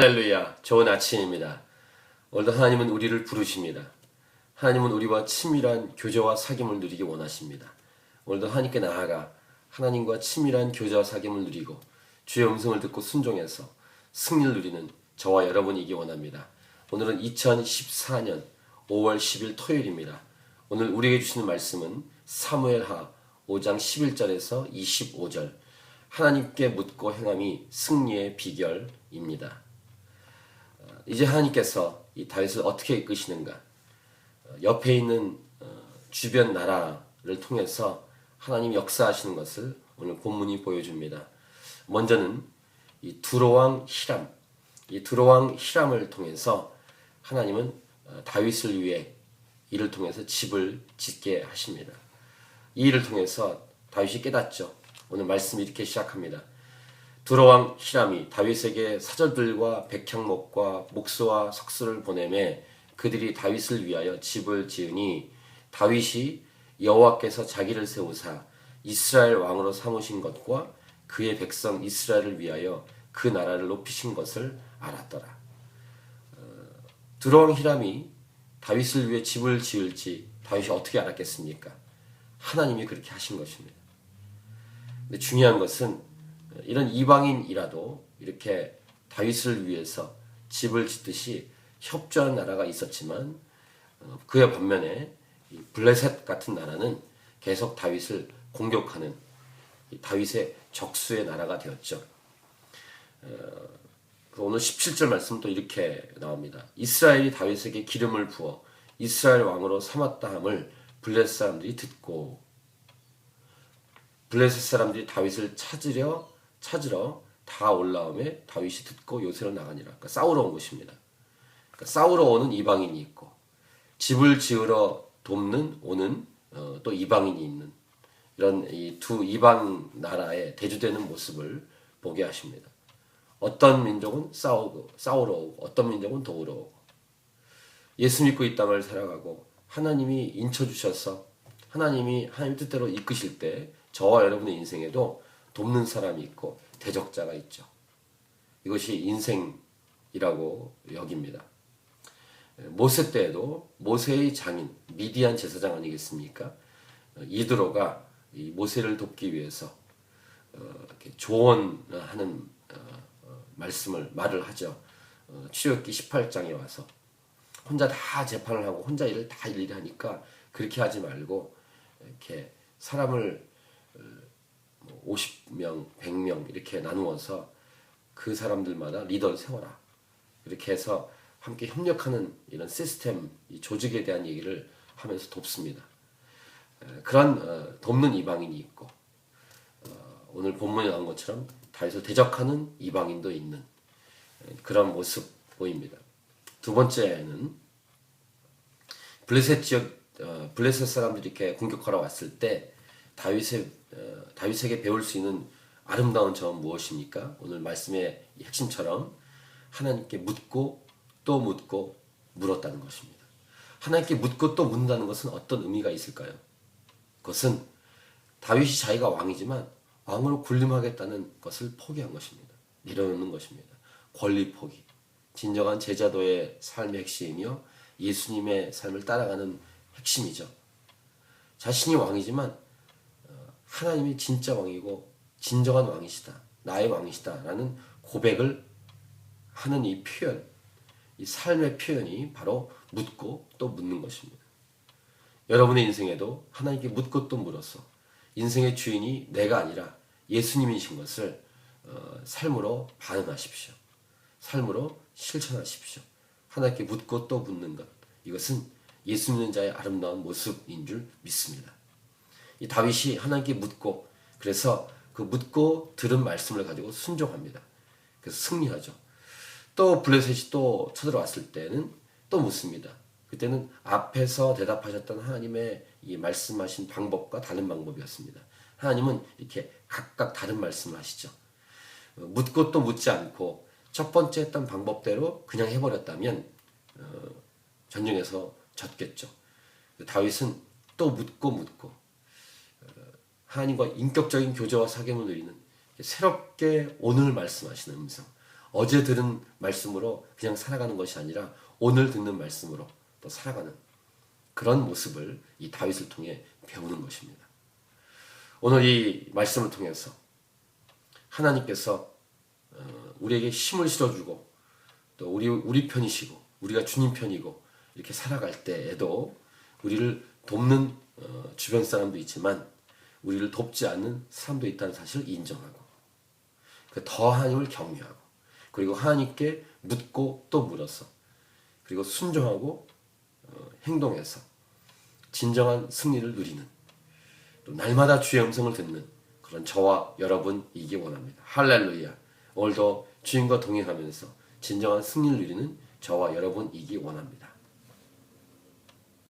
할렐루야, 좋은 아침입니다. 오늘도 하나님은 우리를 부르십니다. 하나님은 우리와 친밀한 교제와 사귐을 누리기 원하십니다. 오늘도 하나님께 나아가 하나님과 친밀한 교제와 사귐을 누리고 주의 음성을 듣고 순종해서 승리를 누리는 저와 여러분이기 원합니다. 오늘은 2014년 5월 10일 토요일입니다. 오늘 우리에게 주시는 말씀은 사무엘하 5장 11절에서 25절 하나님께 묻고 행함이 승리의 비결입니다. 이제 하나님께서 이 다윗을 어떻게 이끄시는가? 어, 옆에 있는 어, 주변 나라를 통해서 하나님 역사하시는 것을 오늘 본문이 보여줍니다. 먼저는 이 두로왕 히람, 이 두로왕 히람을 통해서 하나님은 어, 다윗을 위해 이를 통해서 집을 짓게 하십니다. 이 일을 통해서 다윗이 깨닫죠. 오늘 말씀이 이렇게 시작합니다. 두로왕 히람이 다윗에게 사절들과 백향목과 목수와 석수를 보내매 그들이 다윗을 위하여 집을 지으니 다윗이 여호와께서 자기를 세우사 이스라엘 왕으로 삼으신 것과 그의 백성 이스라엘을 위하여 그 나라를 높이신 것을 알았더라. 어, 두로왕 히람이 다윗을 위해 집을 지을지 다윗이 어떻게 알았겠습니까? 하나님이 그렇게 하신 것입니다. 근데 중요한 것은 이런 이방인이라도 이렇게 다윗을 위해서 집을 짓듯이 협조한 나라가 있었지만 어, 그의 반면에 블레셋 같은 나라는 계속 다윗을 공격하는 다윗의 적수의 나라가 되었죠. 어, 그 오늘 17절 말씀 또 이렇게 나옵니다. 이스라엘이 다윗에게 기름을 부어 이스라엘 왕으로 삼았다 함을 블레셋 사람들이 듣고 블레셋 사람들이 다윗을 찾으려 찾으러 다 올라오매 다윗이 듣고 요새로 나가니라. 그러니까 싸우러 온 것입니다. 그러니까 싸우러 오는 이방인이 있고 집을 지으러 돕는 오는 어, 또 이방인이 있는 이런 이 두 이방 나라의 대주되는 모습을 보게 하십니다. 어떤 민족은 싸우고 싸우러 오고 어떤 민족은 도우러 오고 예수 믿고 이 땅을 살아가고 하나님이 인쳐 주셔서 하나님이 하나님 뜻대로 이끄실 때 저와 여러분의 인생에도 돕는 사람이 있고 대적자가 있죠. 이것이 인생이라고 여깁니다. 모세 때에도 모세의 장인 미디안 제사장 아니겠습니까? 이드로가 이 모세를 돕기 위해서 어, 조언하는 어, 어, 말씀을 말을 하죠. 어, 출애굽기 18장에 와서 혼자 다 재판을 하고 혼자 일을 다 일일이 하니까 그렇게 하지 말고 이렇게 사람을 50명, 100명 이렇게 나누어서 그 사람들마다 리더를 세워라. 이렇게 해서 함께 협력하는 이런 시스템, 이 조직에 대한 얘기를 하면서 돕습니다. 그런 어, 돕는 이방인이 있고 어, 오늘 본문에 나온 것처럼 다윗을 대적하는 이방인도 있는 그런 모습 보입니다. 두 번째는 블레셋 지역 어, 블레셋 사람들이 이렇게 공격하러 왔을 때 다윗의 어, 다윗에게 배울 수 있는 아름다운 점은 무엇입니까? 오늘 말씀의 핵심처럼 하나님께 묻고 또 묻고 물었다는 것입니다. 하나님께 묻고 또 묻는다는 것은 어떤 의미가 있을까요? 그것은 다윗이 자기가 왕이지만 왕으로 군림하겠다는 것을 포기한 것입니다. 내려놓는 것입니다. 권리 포기. 진정한 제자도의 삶의 핵심이며 예수님의 삶을 따라가는 핵심이죠. 자신이 왕이지만 하나님이 진짜 왕이고 진정한 왕이시다. 나의 왕이시다. 라는 고백을 하는 이 표현, 이 삶의 표현이 바로 묻고 또 묻는 것입니다. 여러분의 인생에도 하나님께 묻고 또 물어서 인생의 주인이 내가 아니라 예수님이신 것을 어, 삶으로 반응하십시오. 삶으로 실천하십시오. 하나님께 묻고 또 묻는 것. 이것은 예수 믿는 자의 아름다운 모습인 줄 믿습니다. 이 다윗이 하나님께 묻고 그래서 그 묻고 들은 말씀을 가지고 순종합니다. 그래서 승리하죠. 또 블레셋이 또 쳐들어왔을 때는 또 묻습니다. 그때는 앞에서 대답하셨던 하나님의 이 말씀하신 방법과 다른 방법이었습니다. 하나님은 이렇게 각각 다른 말씀을 하시죠. 어, 묻고 또 묻지 않고 첫 번째 했던 방법대로 그냥 해버렸다면 어, 전쟁에서 졌겠죠. 다윗은 또 묻고 묻고 하나님과 인격적인 교제와 사귐을 누리는 새롭게 오늘 말씀하시는 음성. 어제 들은 말씀으로 그냥 살아가는 것이 아니라 오늘 듣는 말씀으로 또 살아가는 그런 모습을 이 다윗을 통해 배우는 것입니다. 오늘 이 말씀을 통해서 하나님께서 어, 우리에게 힘을 실어주고 또 우리 우리 편이시고 우리가 주님 편이고 이렇게 살아갈 때에도 우리를 돕는 어, 주변 사람도 있지만 우리를 돕지 않는 사람도 있다는 사실을 인정하고 그더 하나님을 경외하고 그리고 하나님께 묻고 또 물어서 그리고 순종하고 어, 행동해서 진정한 승리를 누리는 또 날마다 주의 음성을 듣는 그런 저와 여러분이기 원합니다. 할렐루야. 오늘도 주님과 동행하면서 진정한 승리를 누리는 저와 여러분이기 원합니다.